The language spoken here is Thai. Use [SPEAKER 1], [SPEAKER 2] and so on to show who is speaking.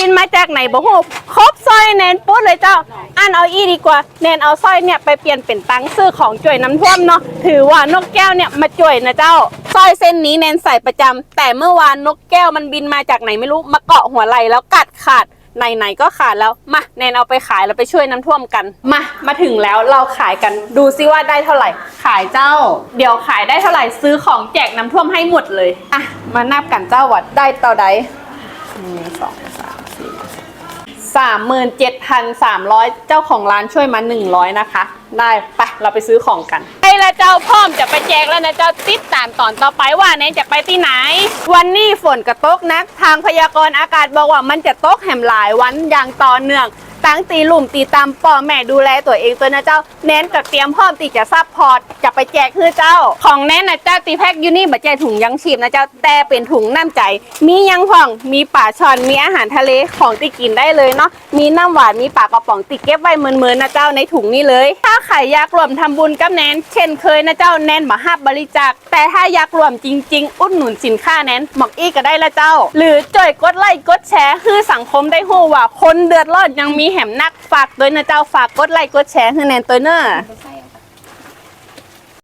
[SPEAKER 1] บินมาจากไหนบ่ฮู้ครบสร้อยแนนปุ๊ดเลยเจ้า อันเอาอีดีกว่าแนนเอาสร้อยเนี่ยไปเปลี่ยนเป็นตังค์ซื้อของจ่วยน้ำท่วมเนาะถือว่านกแก้วเนี่ยมาจ่วยนะเจ้าสร้อยเส้นนี้แนนใส่ประจำแต่เมื่อวานนกแก้วมันบินมาจากไหนไม่รู้มาเกาะหัวไหล่แล้วกัดขาด ไหนๆก็ขาดแล้วมาแนนเอาไปขายแล้วไปช่วยน้ำท่วมกัน มามาถึงแล้วเราขายกันดูซิว่าได้เท่าไหร่ ขายเจ้า เดี๋ยวขายได้เท่าไหร่ซื้อของแจกน้ำท่วมให้หมดเลย อะ มานับกันเจ้าวัดได้ต่อใดหนึ่งสองสาม สี่สามหมื่นเจ็ดพันสามร้อยเจ้าของร้านช่วยมาหนึ่งร้อยนะคะ ได้ไปเราไปซื้อของกันไอ้ละเจ้าพร้อมจะไปแจกแล้วนะเจ้าติดตามตอนต่อไปว่าแนนจะไปที่ไหน วันนี้ฝนกระตกนัก ทางพยากรณ์อากาศบอกว่ามันจะตกแหมหลายวันอย่างต่อเนื่อง ตั้งตีหลุมตีตามป่อแม่ดูแลตัวเองตัวนะเจ้า เน้นกับเตรียมพร้อมตีจะซับพอร์ตจะไปแจกคือเจ้า ของแน้นนะเจ้าตีแพ็กยูนี่บัจใจถุงยังชีพนะเจ้าแต่เป็นถุงน้ำใจ มียังพ่องมีป่าช่อนมีอาหารทะเลของตีกินได้เลยเนาะมีน้ำหวานมีปลากระป๋องติเก็บไว้เมินๆนะเจ้าในถุงนี้เลย ถ้าใครอยากรวมทำบุญกับแนนเช่นเคยนะเจ้าแนนมาห้าบบริจาคแต่ถ้าอยากรวมจริง ๆ อุดหนุนสินค้าแนนหมอกอี้ก็ได้ละเจ้า หรือจ่อยกดไลค์กดแชร์คือสังคมได้หู้ว่าคนเดือดร้อนยังมีแหมนักฝากด้วยนะเจ้าฝากกดไลค์กดแชร์ให้แนนตัวเนอร์